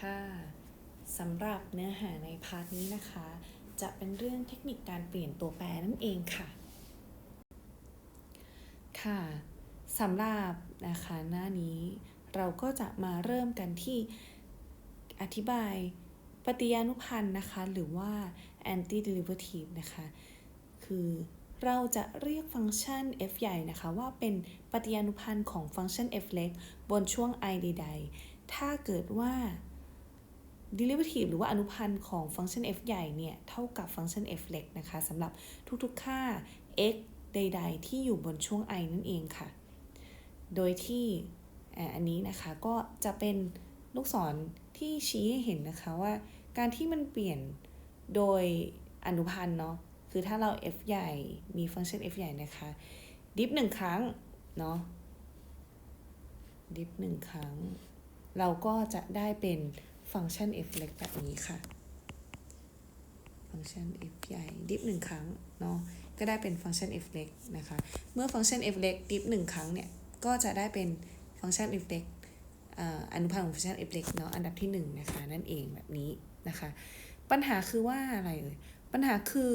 ค่ะสำหรับเนื้อหาในพาร์ทนี้นะคะ จะเป็นเรื่องเทคนิคการเปลี่ยนตัวแปรนั่นเองค่ะ ค่ะสำหรับนะคะหน้านี้เราก็จะมาเริ่มกันที่อธิบายปฏิญานุพันธ์นะคะ หรือว่า anti derivative นะคะ คือเราจะเรียกฟังก์ชัน f ใหญ่นะคะ ว่าเป็นปฏิญานุพันธ์ของฟังก์ชัน f เล็ก บนช่วง i ใดๆ ถ้าเกิดว่า derivative หรือว่าอนุพันธ์ของฟังก์ชัน f ใหญ่เนี่ยเท่ากับฟังก์ชัน f เล็กนะคะสำหรับทุกๆค่า x ใด ๆ ที่อยู่บนช่วง i นั่นเองค่ะ โดยที่อันนี้นะคะก็จะเป็นลูกศรที่ชี้ให้เห็นนะคะว่า การที่มันเปลี่ยนโดยอนุพันธ์เนาะคือถ้าเรา f ใหญ่มีฟังก์ชัน f ใหญ่นะคะดิฟหนึ่งครั้งเนาะดิฟหนึ่งครั้ง เราก็จะได้เป็น ฟังก์ชัน f เล็กแบบนี้ค่ะ ฟังก์ชัน f ใหญ่ดิฟหนึ่งครั้งเนาะก็ได้เป็นฟังก์ชัน f เล็กนะคะ เมื่อฟังก์ชัน f เล็กดิฟหนึ่งครั้งเนี่ย ก็จะได้เป็นฟังก์ชัน f เล็กอนุพันธ์ของฟังก์ชัน f เล็กเนาะอันดับที่1นะคะนั่นเองแบบนี้นะคะ ปัญหาคือว่าอะไรเอ่ยปัญหาคือ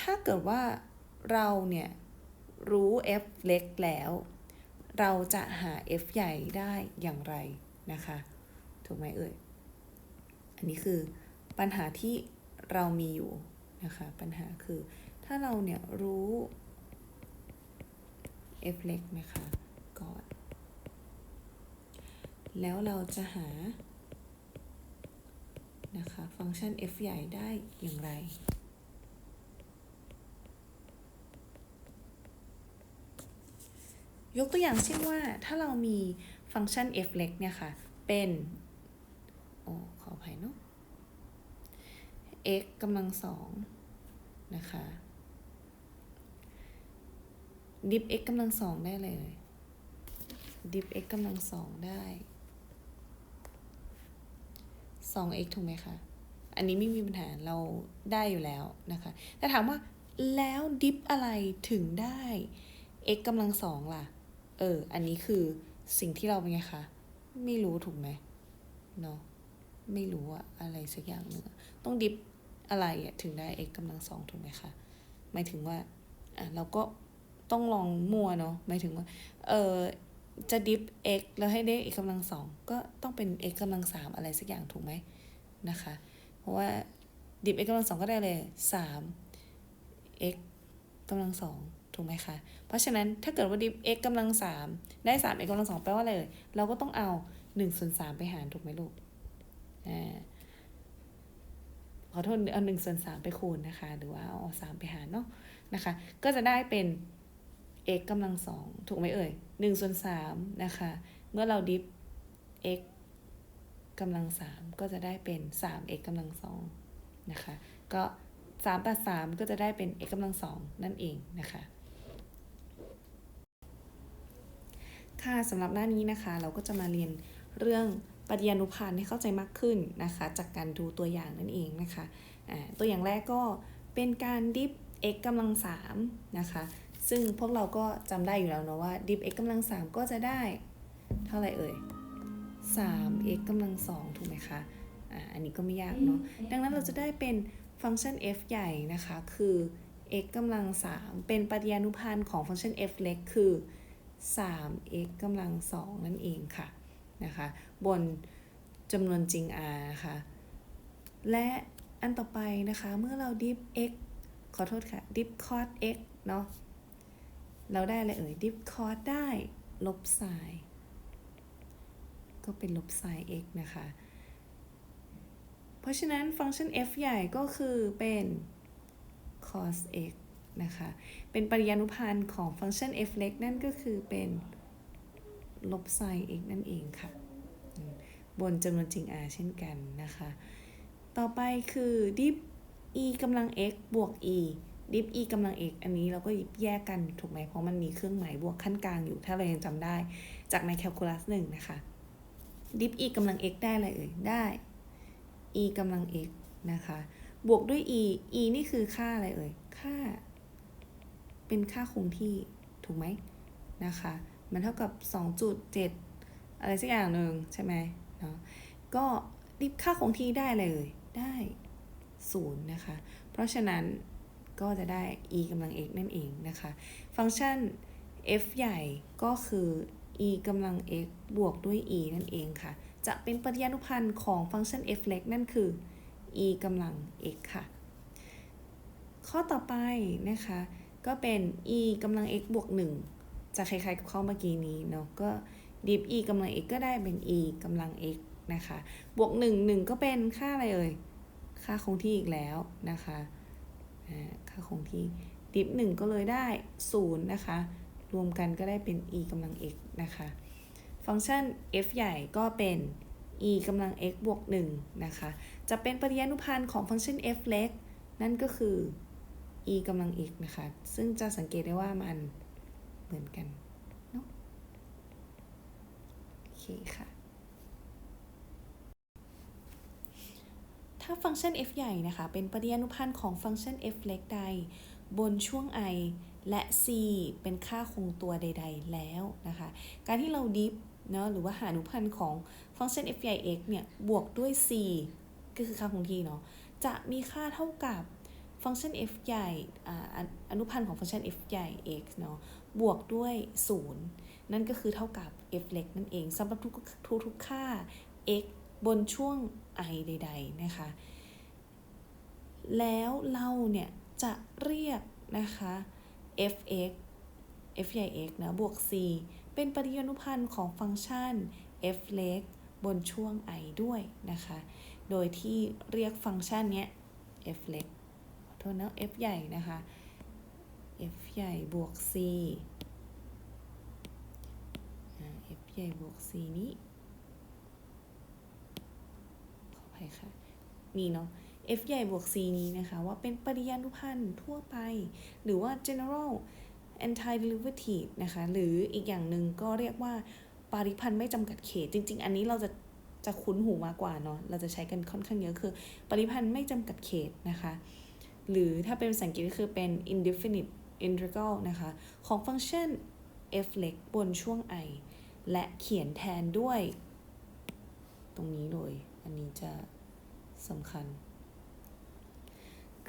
ถ้าเกิดว่าเราเนี่ยรู้ f เล็กแล้ว เราจะหา f ใหญ่ได้อย่างไรนะคะ ถูกไหมเอ่ย อันนี้คือปัญหาที่เรามีอยู่นะคะปัญหาคือถ้าเราเนี่ยรู้ f เล็กนะคะก่อน แล้วเราจะหานะคะฟังก์ชัน f ใหญ่ได้อย่างไรยกตัวอย่างเช่นว่าถ้าเรามีฟังก์ชัน f เล็กเนี่ยค่ะ เป็น อ้ขออภัยเนาะ x กำลังสองนะคะ ดิฟ x กำลังสองได้เลย ดิฟ x กำลังสองได้ 2x ถูกไหมคะ อันนี้ไม่มีปัญหาเราได้อยู่แล้วนะคะ แต่ถามว่าแล้วดิฟอะไรถึงได้ x กำลังสองล่ะ เออ อันนี้คือสิ่งที่เราเป็นไงคะ ไม่รู้ถูกไหมเนาะ ไม่รู้อะอะไรสักอย่างหนึ่งต้องดิฟอะไรอะถึงได้ x กำลังสองถูกไหมคะหมายถึงว่าอะเราก็ต้องลองมั่วเนาะหมายถึงว่าเออจะดิฟ x แล้วให้ได้ x กำลังสองก็ต้องเป็น x กำลังสามอะไรสักอย่างถูกไหมนะคะ เพราะว่าดิฟ x กำลังสองก็ได้เลยสาม x กำลังสองถูกไหมคะ เพราะฉะนั้นถ้าเกิดว่าดิฟ x กำลังสามได้สาม x กำลังสองแปลว่าอะไรเลยเราก็ต้องเอาหนึ่งส่วนสามไปหารถูกไหมลูก ขอโทษเอาหนึ่งส่วนสามไปคูณนะคะ หรือว่าเอาสามไปหารเนาะนะคะ ก็จะได้เป็น x กำลังสองถูกไหมเอ่ยหนึ่งส่วนสามนะคะ เมื่อเราดิฟ x กำลังสามก็จะได้เป็นสาม x กำลังสองนะคะ ก็สามตัดสามก็จะได้เป็น x กำลังสองนั่นเองนะคะ ค่ะสำหรับหน้านี้นะคะ เราก็จะมาเรียนเรื่อง ปฏิญานุพันธ์ให้เข้าใจมากขึ้นนะคะ จากการดูตัวอย่างนั่นเองนะคะตัวอย่างแรกก็เป็นการดิฟ x กำลังสามนะคะ ซึ่งพวกเราก็จำได้อยู่แล้วเนาะว่าดิฟ x กำลังสามก็จะได้ เท่าไหร่เอ่ย 3x กำลังสองถูกไหมคะอ่าอันนี้ก็ไม่ยากเนาะดังนั้นเราจะได้เป็นฟังก์ชัน f ใหญ่นะคะ คือ x กำลัง3เป็นปฏิญานุพันธ์ของฟังก์ชัน f เล็กคือ 3x กำลัง2นั่นเองค่ะ นะคะบนจำนวนจริง r นะคะและอันต่อไปนะคะเมื่อเราดิฟ x ขอโทษค่ะดิฟ cos x เนาะเราได้อะไรเอ่ยดิฟ cos ได้ลบ sin ก็เป็นลบ sin x นะคะ เพราะฉะนั้นฟังก์ชัน f ใหญ่ก็คือเป็น cos x นะคะ เป็นปริยานุพันธ์ของฟังก์ชัน f เล็กนั่นก็คือเป็น ลบ sin x นั่นเองค่ะ บนจำนวนจริง r เช่นกันนะคะ ต่อไปคือ diff e กำลัง x บวก e diff e กำลัง x อันนี้เราก็หยิบแยกกันถูกไหม เพราะมันมีเครื่องหมายบวกขั้นกลางอยู่ ถ้าเรายังจำได้ จากในแคลคูลัสหนึ่งนะคะ ดิฟ e กำลัง x ได้อะไรเอ่ย ได้ e กำลัง x นะคะ บวกด้วย e e นี่คือค่าอะไรเอ่ย ค่า เป็นค่าคงที่ ถูกไหมนะคะ มันเท่ากับ 2.7 อะไรสักอย่างหนึ่งใช่ไหมเนาะก็ดิฟค่าคงที่ได้เลยได้0นะคะ เพราะฉะนั้นก็จะได้ e กำลัง x นั่นเองนะคะ ฟังก์ชัน f ใหญ่ก็คือ e กำลัง x บวกด้วย e นั่นเองค่ะ จะเป็นปฏิญานุพันธ์ของฟังก์ชัน f เล็กนั่นคือ e กำลัง x ค่ะ ข้อต่อไปนะคะ ก็เป็น e กำลัง x บวก 1 จะคล้ายๆกับข้อเมื่อกี้นี้เนาะก็ดิฟ e กำลัง x ก็ได้เป็น e กำลัง x นะคะ บวก 1 1 ก็เป็นค่าอะไรเอ่ย ค่าคงที่อีกแล้วนะคะค่าคงที่ดิฟ1ก็เลยได้ 0 นะคะ รวมกันก็ได้เป็น e กำลัง x นะคะ ฟังก์ชัน f ใหญ่ก็เป็น e กำลัง x บวก1นะคะ จะเป็นปฏิญานุพันธ์ของฟังก์ชัน f เล็ก นั่นก็คือ e กำลัง x นะคะ ซึ่งจะสังเกตได้ว่ามัน เหมือนกันเนาะโอเคค่ะ ถ้าฟังก์ชัน f ใหญ่นะคะ เป็นปฏิญานุพันธ์ของฟังก์ชัน f เล็กใด บนช่วง i และ c เป็นค่าคงตัวใด ๆ แล้วนะคะ การที่เราดิฟเนาะหรือว่าหาอนุพันธ์ของฟังก์ชัน f ใหญ่ x เนี่ย บวกด้วย c ก็คือค่าคงที่เนาะ จะมีค่าเท่ากับฟังก์ชัน f ใหญ่ออนุพันธ์ของฟังก์ชัน f ใหญ่ x เนาะ บวกด้วย 0 นั่นก็คือเท่ากับ f เล็กนั่นเองสำหรับทุกทุกทุกค่า x บนช่วง i ใด ๆ นะคะ แล้วเราเนี่ยจะเรียกนะคะ f(x) f ใหญ่ x นะ บวก c เป็นปฏิญานุพันธ์ของฟังก์ชัน f เล็กบนช่วง i ด้วยนะคะ โดยที่เรียกฟังก์ชันเนี้ย f เล็กขอโทษนะ f ใหญ่นะคะ f ใหญ่บวก c อ่า f ใหญ่บวก c นี้ ขออภัยค่ะ นี่เนาะ f ใหญ่บวก c นี้นะคะ ว่าเป็นปริยานุพันธ์ทั่วไป หรือว่า general antiderivative นะคะ หรืออีกอย่างหนึ่งก็เรียกว่าปริพันธ์ไม่จำกัดเขต จริง ๆ อันนี้เราจะจะคุ้นหูมากกว่าเนาะ เราจะใช้กันค่อนข้างเยอะคือ ปริพันธ์ไม่จำกัดเขตนะคะ หรือถ้าเป็นภาษาอังกฤษก็คือเป็น indefinite integral นะคะ ของฟังก์ชัน f เล็กบนช่วง i และเขียนแทนด้วย ตรงนี้เลย อันนี้จะสำคัญ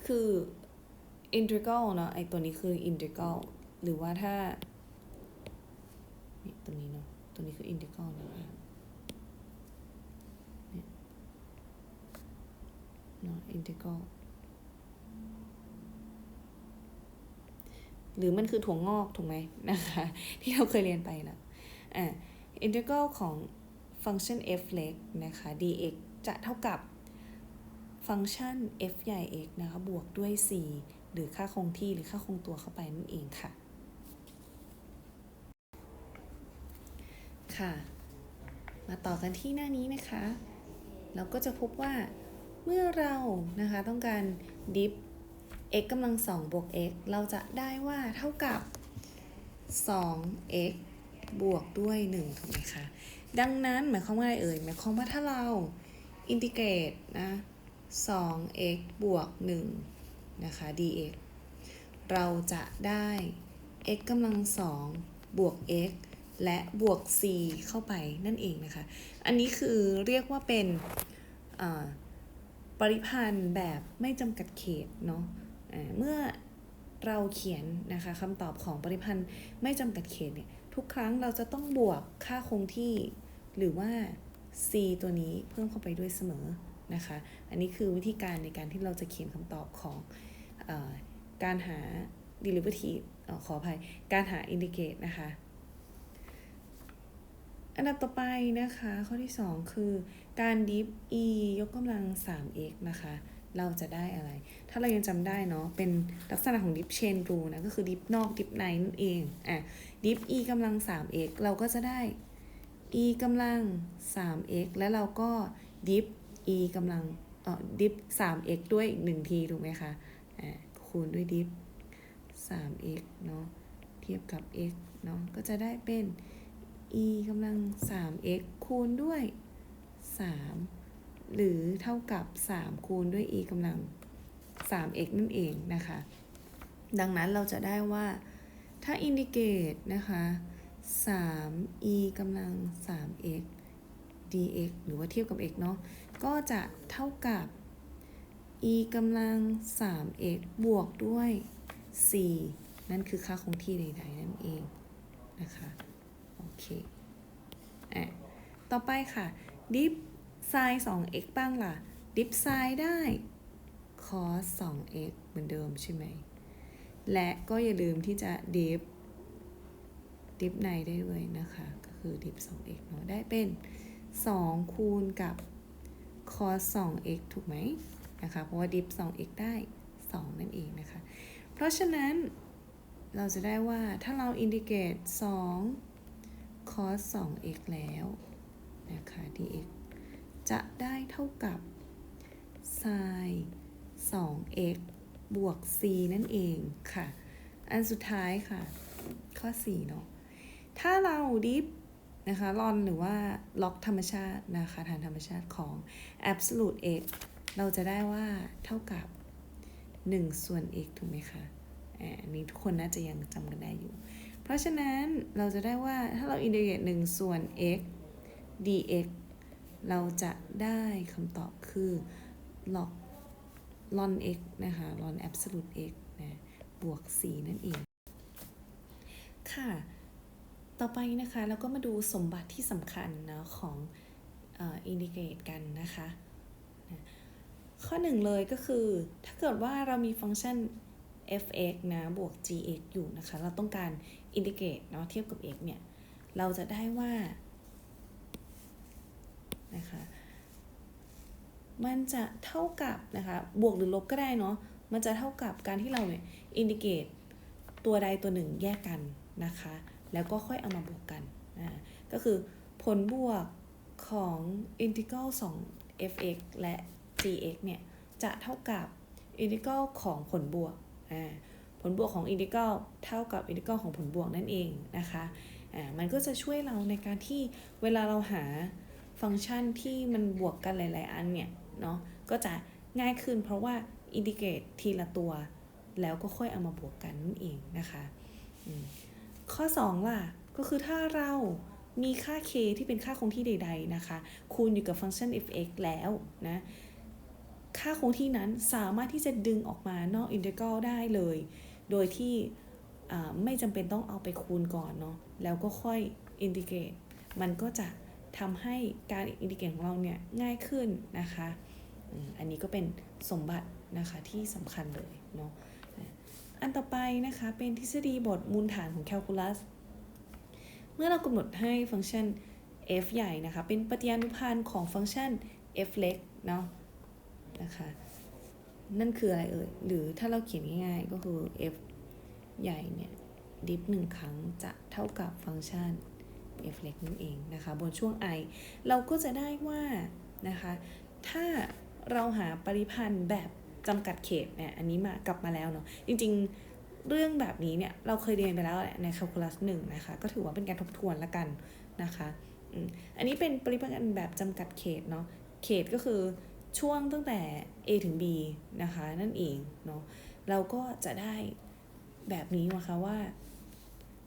คือ integral เนอะไอตัวนี้คือ integral หรือว่าถ้านี่ตัวนี้เนาะตัวนี้คือ integral นะคะเนาะ integral หรือมันคือถั่วงอกถูกไหมนะคะ ที่เราเคยเรียนไปแล้วอ่า integral ของฟังก์ชัน f เล็กนะคะ dx จะเท่ากับฟังก์ชัน f ใหญ่ x นะคะ บวกด้วย c หรือค่าคงที่หรือค่าคงตัวเข้าไปนั่นเองค่ะ ค่ะ มาต่อกันที่หน้านี้นะคะ เราก็จะพบว่าเมื่อเรานะคะต้องการดิฟ x กำลัง2บวก x เราจะได้ว่าเท่ากับ 2x บวกด้วย 1 ถูกไหมคะ ดังนั้นหมายความว่าอะไรเอ่ย หมายความว่าถ้าเราอินทิเกรตนะ 2x บวก 1 นะคะ dx เราจะได้ x กำลัง 2 บวก x และบวก c เข้าไปนั่นเองนะคะ อันนี้คือเรียกว่าเป็นปริพันธ์แบบไม่จำกัดเขตเนาะ เมื่อเราเขียนนะคะคำตอบของปริพันธ์ไม่จำกัดเขตเนี่ยทุกครั้งเราจะต้องบวกค่าคงที่ หรือว่า c ตัวนี้เพิ่มเข้าไปด้วยเสมอนะคะ อันนี้คือวิธีการในการที่เราจะเขียนคำตอบของออการหา derivative เอ่อขออภัย การหา indicate นะคะ อันดับต่อไปนะคะ ข้อที่ 2 คือการดิฟ e ยกกำลัง 3x นะคะ เราจะได้อะไร ถ้าเรายังจำได้เนาะ เป็นลักษณะของดิฟเชนรูนะ ก็คือดิฟนอกดิฟในนั่นเอง อะ ดิฟ e กำลัง 3x เราก็จะได้ e กำลัง 3x แล้วเราก็ดิฟ e กำลัง เอ่อ ดิฟ 3x ด้วยอีกหนึ่งทีถูกไหมคะ อ่าคูณด้วยดิฟ 3x เนาะ เทียบกับ x เนาะ ก็จะได้เป็น e กำลัง 3x คูณด้วย 3 หรือเท่ากับ 3 คูณด้วย e กำลัง 3x นั่นเองนะคะ ดังนั้นเราจะได้ว่าถ้าอินดิเกตนะคะ 3e กำลัง 3x dx หรือว่าเทียบกับ x เนาะ ก็จะเท่ากับ e กำลัง 3x บวกด้วย 4 นั่นคือค่าคงที่ใดๆนั่นเองนะคะ โอเค อะ ต่อไปค่ะ ดิฟ ไซน์ 2x บ้างล่ะ ดิฟไซน์ได้ cos 2x เหมือนเดิมใช่ไหม และก็อย่าลืมที่จะดิฟ ดิฟในได้ด้วยนะคะ ก็คือดิฟ 2x เนาะได้เป็น 2 คูณกับ cos 2x ถูกไหมนะคะ เพราะว่าดิฟ 2x ได้ 2 นั่นเองนะคะ เพราะฉะนั้นเราจะได้ว่าถ้าเราอินดิเกต 2 cos 2x แล้วนะคะ dx จะได้เท่ากับ sin 2x บวก c นั่นเองค่ะ อันสุดท้ายค่ะ ข้อ 4 เนาะ ถ้าเราดิฟนะคะลอนหรือว่าล็อกธรรมชาตินะคะฐานธรรมชาติของ absolute x เราจะได้ว่าเท่ากับ 1 ส่วน x ถูกไหมคะอันนี้ทุกคนน่าจะยังจำกันได้อยู่ เพราะฉะนั้นเราจะได้ว่าถ้าเราอินทิเกรต1ส่วน x dx เราจะได้คำตอบคือ log ln x นะคะ ln absolute x นะบวก 4 นั่นเอง ค่ะ ต่อไปนะคะ เราก็มาดูสมบัติที่สำคัญนะของอินดิเกรตกันนะคะนะข้อหนึ่งเลยก็คือถ้าเกิดว่าเรามีฟังก์ชัน f(x) นะบวก g(x) อยู่นะคะ เราต้องการอินดิเกรตเนาะเทียบกับ x เนี่ย เราจะได้ว่า นะคะมันจะเท่ากับนะคะบวกหรือลบก็ได้เนาะมันจะเท่ากับการที่เราเนี่ยอินดิเกตตัวใดตัวหนึ่งแยกกันนะคะ แล้วก็ค่อยเอามาบวกกันนะก็คือผลบวกของ integral 2 fx และ gx เนี่ยจะเท่ากับ integral ของผลบวกอ่าผลบวกของ integral เท่ากับ integral ของผลบวกนั่นเองนะคะอ่ามันก็จะช่วยเราในการที่เวลาเราหา ฟังก์ชันที่มันบวกกันหลาย ๆ อันเนี่ยเนาะก็จะง่ายขึ้นเพราะว่าอินดิเกตทีละตัว แล้วก็ค่อยเอามาบวกกันนั่นเองนะคะข้อ 2 ล่ะ ก็คือถ้าเรามีค่า k ที่เป็นค่าคงที่ใด ๆ นะคะ คูณอยู่กับฟังก์ชัน f(x) แล้วนะ ค่าคงที่นั้นสามารถที่จะดึงออกมานอกอินทิกรัลได้เลย โดยที่ไม่จำเป็นต้องเอาไปคูณก่อนเนาะ แล้วก็ค่อยอินทิเกรต มันก็จะ ทำให้การอินดิเกตของเราเนี่ยง่ายขึ้นนะคะ อันนี้ก็เป็นสมบัตินะคะที่สำคัญเลยเนาะ อันต่อไปนะคะเป็นทฤษฎีบทมูลฐานของแคลคูลัส เมื่อเรากำหนดให้ฟังก์ชัน f ใหญ่นะคะเป็นปฏิยานุพันธ์ของฟังก์ชัน f เล็กเนาะนะคะนั่นคืออะไรเอ่ย หรือถ้าเราเขียนง่ายๆก็คือ f ใหญ่เนี่ยดิฟหนึ่งครั้งจะเท่ากับฟังก์ชัน f เล็กนั่นเองนะคะ บนช่วง i เราก็จะได้ว่านะคะ ถ้าเราหาปริพันธ์แบบจำกัดเขตเนี่ยอันนี้มากลับมาแล้วเนาะจริง ๆ เรื่องแบบนี้เนี่ยเราเคยเรียนไปแล้วแหละใน calculus 1นะคะ ก็ถือว่าเป็นการทบทวนละกันนะคะอันนี้เป็นปริพันธ์แบบจำกัดเขตเนาะเขตก็คือช่วงตั้งแต่ a ถึง b นะคะนั่นเองเนาะเราก็จะได้แบบนี้นะคะว่า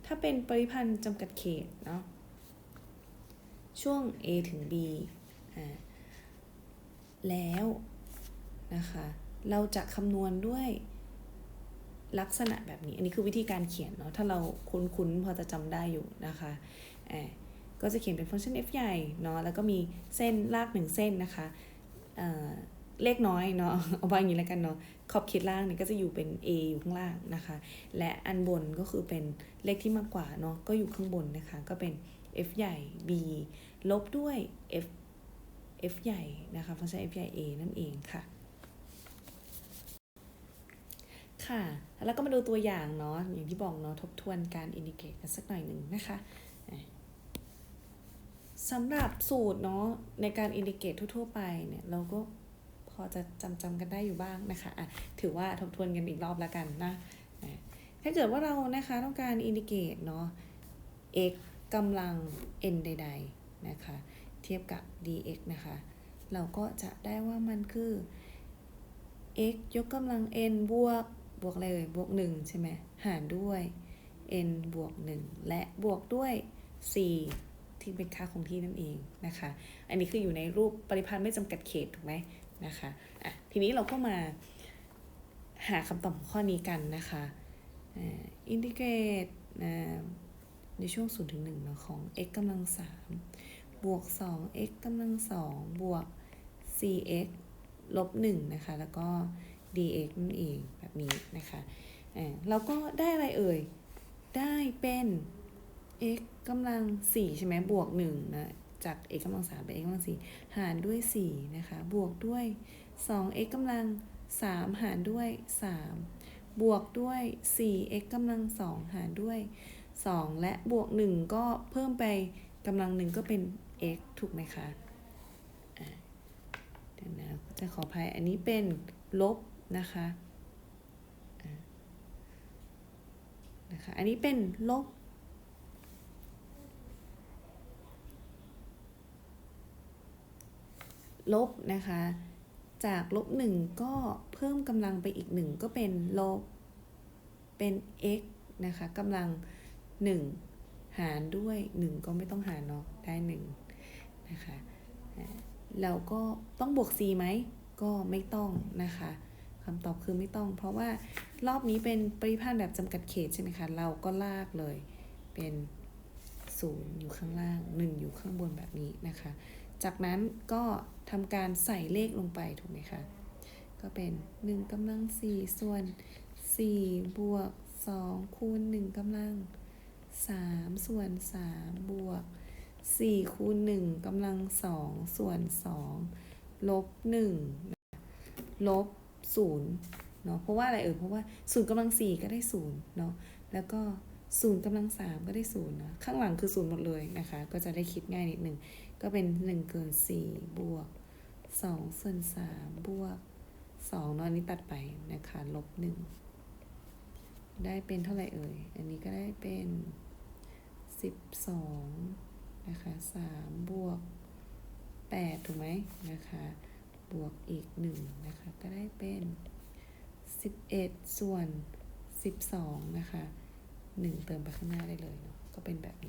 ถ้าเป็นปริพันธ์จำกัดเขตเนาะ ช่วง a ถึง b อ่าแล้วนะคะเราจะคำนวณด้วยลักษณะแบบนี้ อันนี้คือวิธีการเขียนเนาะ ถ้าเราคุ้นๆพอจะจำได้อยู่นะคะอก็จะเขียนเป็นฟังก์ชัน f ใหญ่เนาะ แล้วก็มีเส้นลากหนึ่งเส้นนะคะเเลขน้อยเนาะ เอาไว้อย่างนี้แล้วกันเนาะ ขอบเขตล่างเนี่ยก็จะอยู่เป็น a อยู่ข้างล่างนะคะ และอันบนก็คือเป็นเลขที่มากกว่าเนาะ ก็อยู่ข้างบนนะคะ ก็เป็น f ใหญ่ b ลบด้วย f f ใหญ่นะคะฟังก์ชัน f ใหญ่ a นั่นเองค่ะ ค่ะ แล้วก็มาดูตัวอย่างเนาะ อย่างที่บอกเนาะ ทบทวนการอินดิเกตกันสักหน่อยหนึ่งนะคะสำหรับสูตรเนาะในการอินดิเกตทั่วๆไปเนี่ย เราก็พอจะจำจำกันได้อยู่บ้างนะคะะถือว่าทบทวนกันอีกรอบแล้วกันนะ ถ้าเกิดว่าเรานะคะต้องการอินดิเกตเนาะ x กำลัง n ใด ๆ นะคะ เทียบกับ dx นะคะ เราก็จะได้ว่ามันคือ x ยกกำลัง n บวก บวกอะไรเอ่ย บวก 1 ใช่ไหม หารด้วย n บวก 1 และบวกด้วย 4 ที่เป็นค่าคงที่นั่นเองนะคะ อันนี้คืออยู่ในรูปปริพันธ์ไม่จำกัดเขตถูกไหมนะคะ อะ ทีนี้เราก็มาหาคำตอบข้อนี้กันนะคะอินทิเกรต ในช่วง 0 ถึง1นะของ x กำลัง 3 บวก 2x กำลัง 2 บวก 4x ลบ 1 นะคะ แล้วก็ dx นั่นเองแบบนี้นะคะอ่าเราก็ได้อะไรเอ่ย ได้เป็น x กำลัง 4 ใช่ไหมบวก 1 นะ จาก x กำลัง 3 เป็น x กำลัง 4 หารด้วย 4 นะคะ บวกด้วย 2x กำลัง 3 หารด้วย 3 บวกด้วย 4x กำลัง 2 หารด้วย 2 และบวก 1 ก็เพิ่มไปกำลังหนึ่งก็เป็น x ถูกไหมคะะเดี๋ยวนะจะขออภัยอันนี้เป็นลบนะคะะนะคะ อันนี้เป็นลบลบนะคะ จากลบหนึ่งก็เพิ่มกำลังไปอีกหนึ่งก็เป็นลบ เป็น x นะคะกำลัง หนึ่งหารด้วยหนึ่งก็ไม่ต้องหารเนาะได้หนึ่งนะคะเราก็ต้องบวก c ไหมก็ไม่ต้องนะคะคำตอบคือไม่ต้อง เพราะว่ารอบนี้เป็นปริพาทแบบจำกัดเขตใช่ไหมคะ เราก็ลากเลยเป็นศูนย์อยู่ข้างล่างหนึ่งอยู่ข้างบนแบบนี้นะคะ จากนั้นก็ทำการใส่เลขลงไปถูกไหมคะ ก็เป็น 1กำลัง 4 ส่วน 4 บวก 2 คูณ 1กำลัง 3 ส่วน 3 บวก 4 คูณ 1กำลัง 2 ส่วน 2 ลบ 1 ลบ 0 เนาะเพราะว่าอะไรเอ่ยเพราะว่า 0กำลัง 4 ก็ได้ 0 เนาะแล้วก็0กำลัง3ก็ได้0เนาะข้างหลังคือ0หมดเลยนะคะ ก็จะได้คิดง่ายนิดหนึ่ง ก็เป็น1เกิน4บวก2ส่วน3บวก2เนาะอันนี้ตัดไปนะคะ ลบ1ได้เป็นเท่าไหร่เอ่ย อันนี้ก็ได้เป็น 12 นะคะ3บวก 8 ถูกไหมนะคะ บวกอีก 1 นะคะ ก็ได้เป็น 11 ส่วน 12 นะคะ 1 เติมไปข้างหน้าได้เลยเนาะก็เป็นแบบนี้